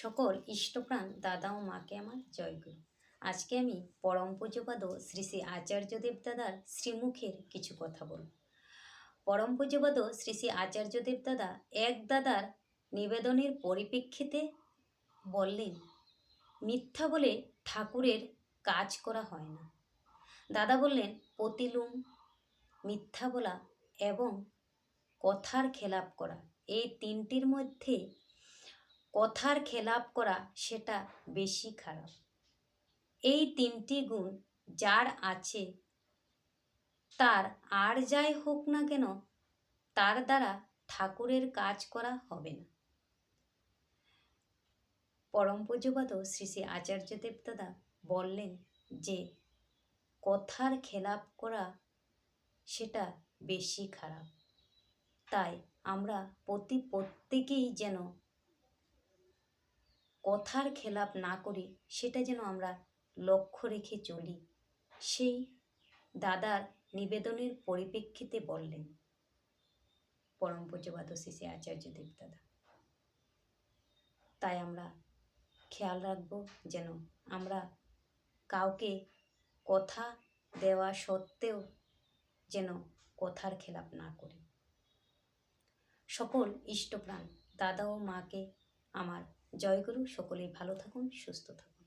সকল ইষ্টপ্রাণ দাদা ও মাকে আমার জয় জয়গুরু। আজকে আমি পরম পূজ্যপাদ শ্রী শ্রী আচার্য দেবদাদার শ্রীমুখের কিছু কথা বলব। পরম পূজ্যপাদ শ্রী শ্রী আচার্য দেবদাদা এক দাদার নিবেদনের পরিপ্রেক্ষিতে বললেন, মিথ্যা বলে ঠাকুরের কাজ করা হয় না। দাদা বললেন প্রতিলুম মিথ্যা বলা এবং কথার খেলাপ করা, এই তিনটির মধ্যে কথার খেলাপ করা সেটা বেশি খারাপ। এই তিনটি গুণ যার আছে, তার আর যাই হোক না কেন, তার দ্বারা ঠাকুরের কাজ করা হবে না। পরম শ্রী শ্রী আচার্য দেবদাদা বললেন যে, কথার খেলাপ করা সেটা বেশি খারাপ। তাই আমরা প্রতি প্রত্যেকেই যেন কথার খেলাপ না করে সেটা যেন আমরা লক্ষ্য রেখে চলি। সেই দাদার নিবেদনের পরিপ্রেক্ষিতে বললেন, পরম পূজ্যপাদ শ্রী আচার্য দেবদাদা, তাই আমরা খেয়াল রাখব যেন আমরা কাউকে কথা দেওয়া সত্ত্বেও যেন কথার খেলাপ না করি। সকল ইষ্টপ্রাণ দাদা ও মাকে আমার জয়গুরু সকলেই ভালো থাকুন সুস্থ থাকুন।